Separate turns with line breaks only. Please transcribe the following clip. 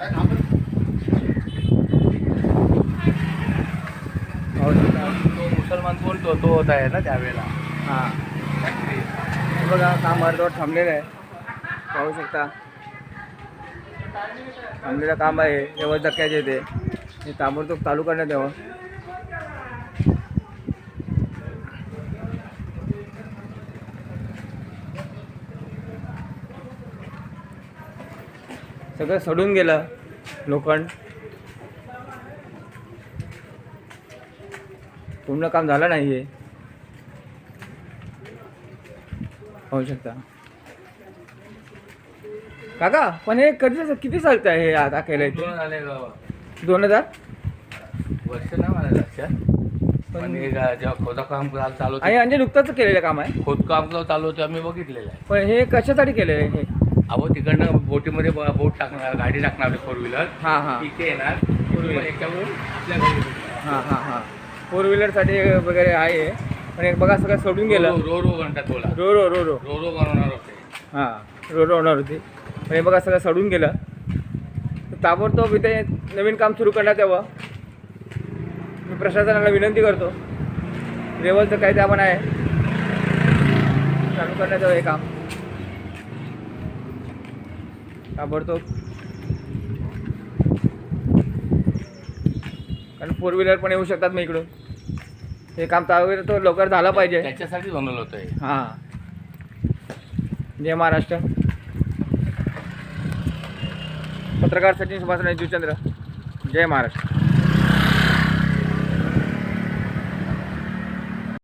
हो
तो मुसलमान बोलतो तो होता आहे ना त्यावेळेला.
हां. बघा काम अर्धवट थांबलेलं आहे. पाहू शकता. थांबलेलं काम आहे. तेव्हा धक्क्याचे ते. ताबडतोब चालू करण्यात यावं. सगळं सडून गेलं लोखंड. पूर्ण काम झालं नाही आहे पाहू शकता. काका पण हे कधी किती चालत आहे हे आता केलंय ते
दोन आले
दोन हजार?
वर्ष नाही मला लक्षात. पण हे गा- जेव्हा खोदकाम चालू
आणि म्हणजे नुकतंच केलेलं काम आहे.
खोदकाम चालू होतं आम्ही बघितलेलं आहे.
पण हे कशासाठी केलेलं आहे हे?
अहो तिकडनं बोटीमध्ये बोट टाकणार गाडी टाकणार फोर व्हीलर
हां हां.
इथे येणार फोर याच्यावरून आपल्या घरी.
हां हां हां. फोर व्हीलरसाठी वगैरे आहे पण एक बघा सगळं सोडून गेलं.
रो रो म्हणतात बोला.
रो रो रो रो.
रो रो बनवणार होते.
हां रो रो होणार होती. पण हे बघा सगळं सडून गेलं. ताबडतोब इथे नवीन काम सुरू करण्यात यावं मी प्रशासनाला विनंती करतो. लेवलचं काय ते आपण आहे चालू करण्यात यावं हे काम. ताबडतोब. कारण फोर व्हीलर पण येऊ शकतात मग इकडून. हे काम ताबडतोब तो लवकर झालं पाहिजे.
त्याच्यासाठी बनवलं होतं हे.
हां. जय महाराष्ट्र. पत्रकार सचिन सुभाष जुचंद्र जय महाराष्ट्र.